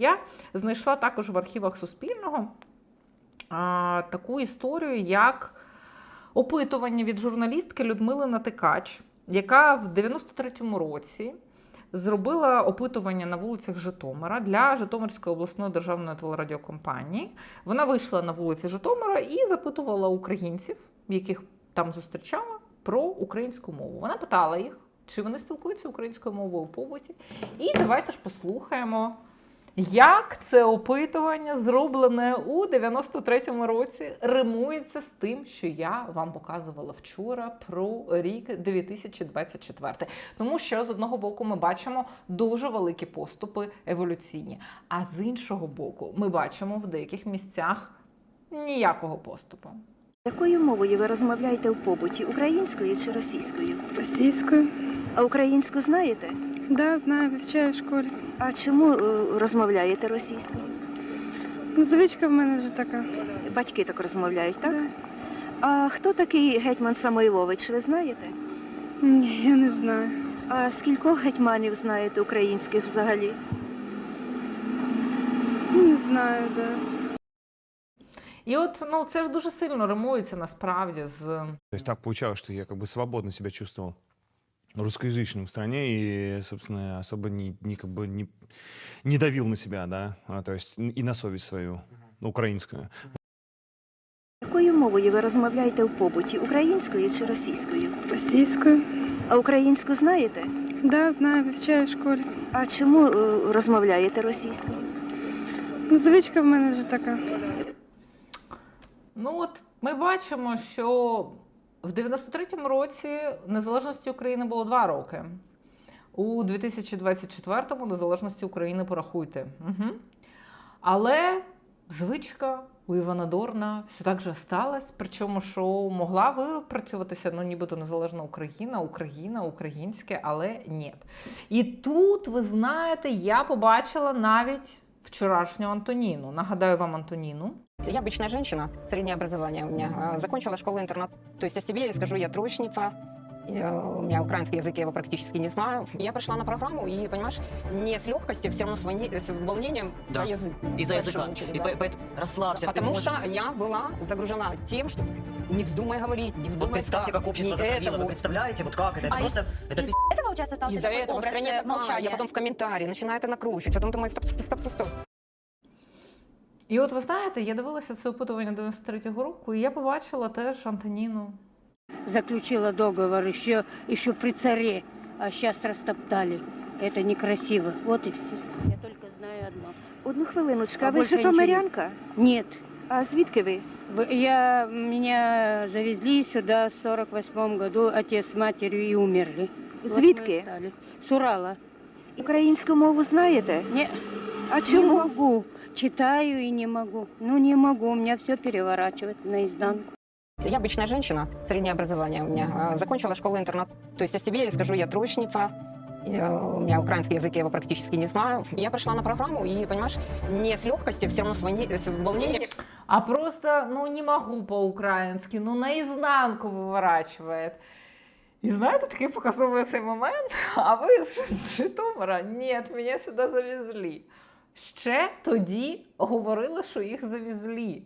Я знайшла також в архівах Суспільного а, таку історію, як опитування від журналістки Людмили Натикач, яка в 93-му році зробила опитування на вулицях Житомира для Житомирської обласної державної телерадіокомпанії. Вона вийшла на вулиці Житомира і запитувала українців, яких там зустрічала, про українську мову. Вона питала їх, чи вони спілкуються українською мовою у побуті. І давайте ж послухаємо. Як це опитування, зроблене у 93-му році, римується з тим, що я вам показувала вчора про рік 2024? Тому що з одного боку ми бачимо дуже великі поступи еволюційні, а з іншого боку, ми бачимо в деяких місцях ніякого поступу. Якою мовою ви розмовляєте в побуті? Українською чи російською? Російською. А українську знаєте? Да, знаю, вивчаю в школі. А чому е, розмовляєте російською? Ну, звичка в мене вже така. Батьки так розмовляють, так? Да. А хто такий гетьман Самойлович, ви знаєте? Ні, я не знаю. А скількох гетьманів знаєте українських взагалі? Не знаю, да. І от ну це ж дуже сильно римується насправді з То есть так получалось, что я как бы свободно себя чувствовал русскоязычным в стране и, собственно, особо не, не, как бы не, не давил на себя, да, а, то есть и на совесть свою, украинскую. Якою мовою ви розмовляєте в побуті? Українською чи російською? Російською. А українську знаєте? Да, знаю, вивчаю в школі. А чому е, розмовляєте російською? Ну, звичка в мене вже така. Ну от ми бачимо, що в 93-му році незалежності України було два роки. У 2024-му незалежності України порахуйте. Угу. Але звичка у Івана Дорна все так же сталася. Причому, що могла випрацюватися ну, нібито незалежна Україна, Україна, українське, але ні. І тут, ви знаєте, я побачила навіть вчорашню Антоніну. Нагадаю вам Антоніну. Я обычная женщина, среднее образование у меня. А, Закончила школу-интернат. То есть о себе я скажу, я троечница. Я- У меня украинский язык, я его практически не знаю. Я пришла на программу и, понимаешь, не с легкостью, все равно с, волне- с волнением Да. за язык. Из-за Дальше языка. мучили, И да. по- поэтому расслабься. ты Потому можешь- что я была загружена тем, что не вздумай говорить, не вздумай Вот представьте, так, как общество не закрыло. это Вы вот. представляете, вот как это? Это А просто... Это из этого у тебя остался Из-за такой этого в образ стране э, такая, молчания. я потом в комментарии начинаю это накручивать. Потом думаю, стоп, стоп, стоп, стоп, стоп. І от ви знаєте, я дивилася це опитування 93-го року, і я побачила теж Антоніну. заключила договор еще, еще при царе, а сейчас растоптали. Это некрасиво. Вот и все. Я только знаю одно. Одну хвилиночку, а А ви більше житомирянка? Нет, А звідки ви? Я, меня завезли сюда в 48 году, отец с матерью и умерли. Вот мы Звідки? стали. С Урала. Українську мову знаєте? Не, А не чому? могу. Читаю и не могу. Ну, не могу. У меня все переворачивает наизнанку. Я обычная женщина, среднее образование у меня. А, Закончила школу-интернат. То есть о себе я скажу, я троечница. Я- У меня украинский язык, я его практически не знаю. Я пришла на программу и, понимаешь, не с легкостью, все равно с, волне- с волнением. А просто, ну, не могу по-українськи, ну, наізнанку виворачує. І знаєте, такий показовує цей момент, а ви з Житомира, ні, мене сюди завезли. Ще тоді говорили, що їх завезли.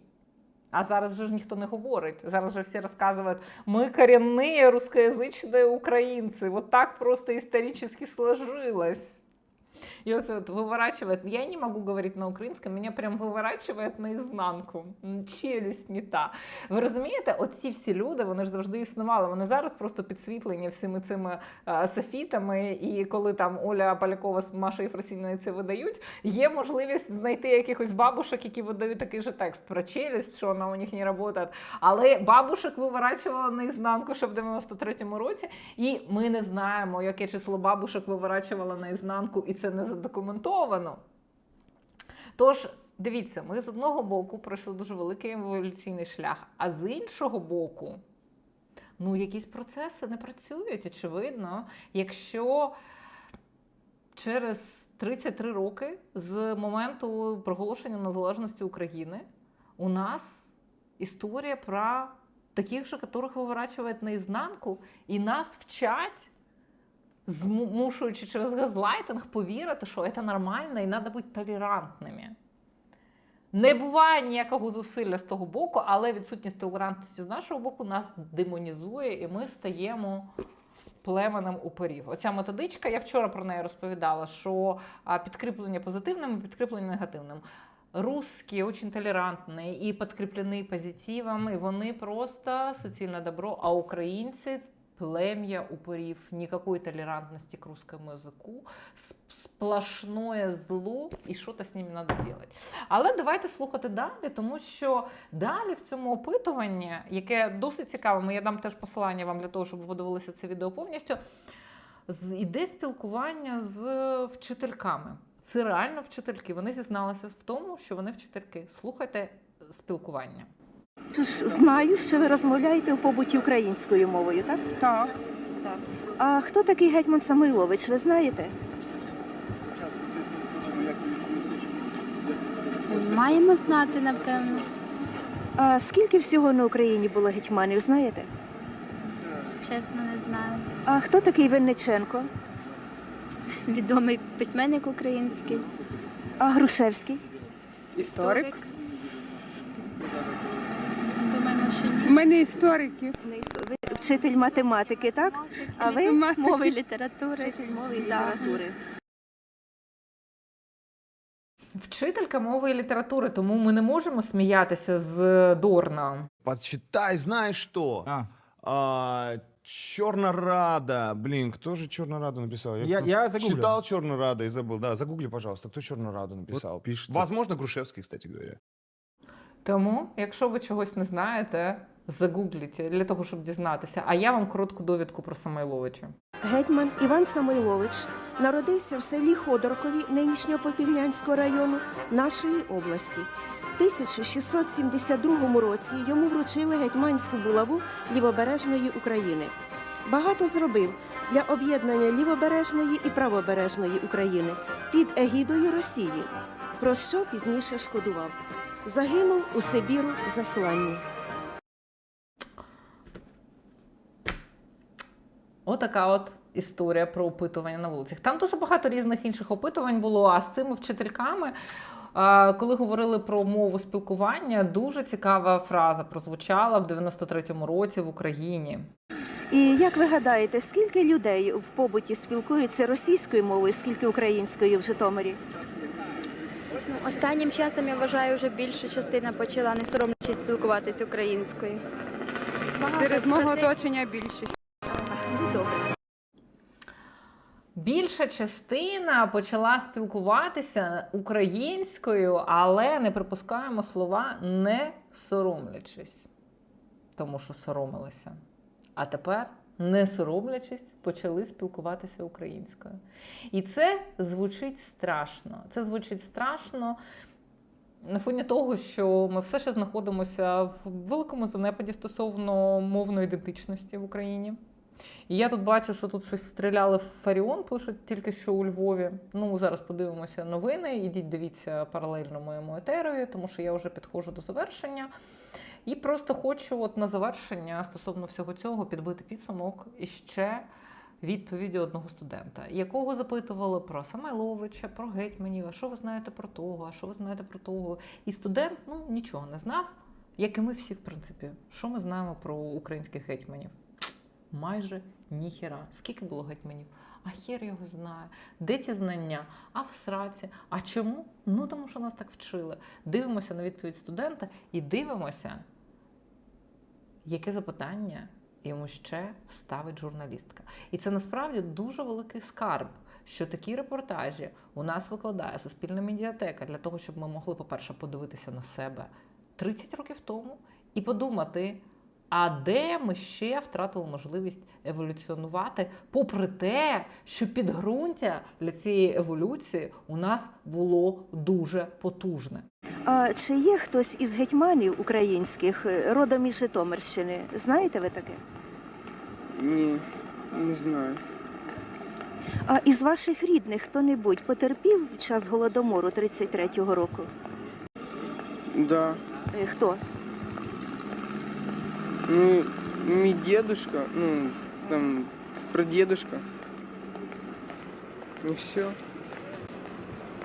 А зараз же ж ніхто не говорить. Зараз же всі розказують, ми корінні рускоязичні українці. Вот так просто історично сложилось. И вот, вот выворачивает. Я не могу говорить на українському, мене прям виворачує наізнанку. М, Челюсть не та. Ви розумієте, оці всі люди, вони ж завжди існували. Вони зараз просто підсвітлені всіми цими е, софітами. І коли там Оля Полякова з Машею Фросіною це видають, є можливість знайти якихось бабушек, які видають такий же текст про челюсть, що вона у них не працює. Але бабушек виворачувала наізнанку ще в 93-му році, і ми не знаємо, яке число бабушек виворачувала наізнанку, і це не задокументовано. Тож, дивіться, ми з одного боку пройшли дуже великий еволюційний шлях, а з іншого боку, ну, якісь процеси не працюють, очевидно, якщо через 33 роки з моменту проголошення незалежності України у нас історія про таких же, которых виворачують наізнанку, і нас вчать змушуючи через газлайтинг повірити, що це нормально і треба бути толерантними. Не буває ніякого зусилля з того боку, але відсутність толерантності з нашого боку нас демонізує, і ми стаємо племенем упорів. Оця методичка, я вчора про неї розповідала, що підкріплення позитивним і підкріплення негативним. Русские очень толерантні і підкріплені позитивом, і вони просто суцільне добро, а українці плем'я упорів, никакой толерантности к русскому язику, сп- сплошное зло, і що то з ними треба робити. Але давайте слухати далі, тому що далі в цьому опитуванні, яке досить цікаве, я дам теж посилання вам для того, щоб ви подивилися це відео повністю. Іде спілкування з вчительками. Це реально вчительки. Вони зізналися в тому, що вони вчительки. Слухайте спілкування. Тож знаю, що ви розмовляєте у побуті українською мовою, так? Так. Так. А хто такий гетьман Самойлович, ви знаєте? Маємо знати, напевно. А скільки всього на Україні було гетьманів, знаєте? Чесно, не знаю. А хто такий Винниченко? Відомий письменник український. А Грушевський? Історик. Ні. мене історики. Ви вчитель математики, так? А ви Математики. Мови і літератури. вчитель мови і літератури. Вчителька мови і літератури, тому ми не можемо сміятися з Дорна. Почитай, знаешь что? А, А, Черная Рада. Блин, кто же Черную Раду написал? Я- я загуглю. читал Черную Раду и забыл. Да, загугли, пожалуйста, кто Черную Раду написал. Вот пишется. Возможно, Грушевский, кстати говоря. Тому, якщо ви чогось не знаєте, загугліть для того, щоб дізнатися. А я вам коротку довідку про Самойловича. Гетьман Іван Самойлович народився в селі Ходоркові нинішнього Попільнянського району нашої області. В 1672 році йому вручили гетьманську булаву лівобережної України. Багато зробив для об'єднання лівобережної і правобережної України під егідою Росії, про що пізніше шкодував. Загинув у Сибіру в засланні. Отака от історія про опитування на вулицях. Там дуже багато різних інших опитувань було. А з цими вчительками, коли говорили про мову спілкування, дуже цікава фраза прозвучала в 93-му році в Україні. І як ви гадаєте, скільки людей в побуті спілкуються російською мовою, скільки українською в Житомирі? Ну, Останнім часом я вважаю, вже більша частина почала не соромлячись спілкуватися українською. Серед мого оточення більшість. Більша частина почала спілкуватися українською, але не припускаємо слова не соромлячись, тому що соромилися. А тепер, не соромлячись, почали спілкуватися українською. І це звучить страшно. Це звучить страшно на фоні того, що ми все ще знаходимося в великому занепаді стосовно мовної ідентичності в Україні. І я тут бачу, що тут щось стріляли в Фаріон, пишуть тільки що у Львові. Ну, зараз подивимося новини. Ідіть, дивіться паралельно моєму етерові, тому що я вже підходжу до завершення. І просто хочу от на завершення стосовно всього цього підбити підсумок і ще відповіді одного студента, якого запитували про Самойловича, про гетьманів, а що ви знаєте про того, а що ви знаєте про того. І студент ну, нічого не знав, як і ми всі, в принципі. Що ми знаємо про українських гетьманів? Майже ніхіра. Скільки було гетьманів? А хер його знає. Де ці знання? А в сраці. А чому? Ну тому що нас так вчили. Дивимося на відповідь студента і дивимося, яке запитання йому ще ставить журналістка. І це насправді дуже великий скарб, що такі репортажі у нас викладає Суспільна медіатека для того, щоб ми могли, по-перше, подивитися на себе 30 років тому і подумати. А де ми ще втратили можливість еволюціонувати, попри те, що підґрунтя для цієї еволюції у нас було дуже потужне. А чи є хтось із гетьманів українських е, родом із Житомирщини? Знаєте ви таке? Ні, не знаю. А із ваших рідних хто-небудь потерпів в час голодомору 33-го року? Да. Е, Хто? Ну, мій дедушка, ну, там, прадедушка. Ну все.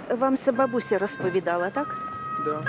Вам це бабуся розповідала, так? Да.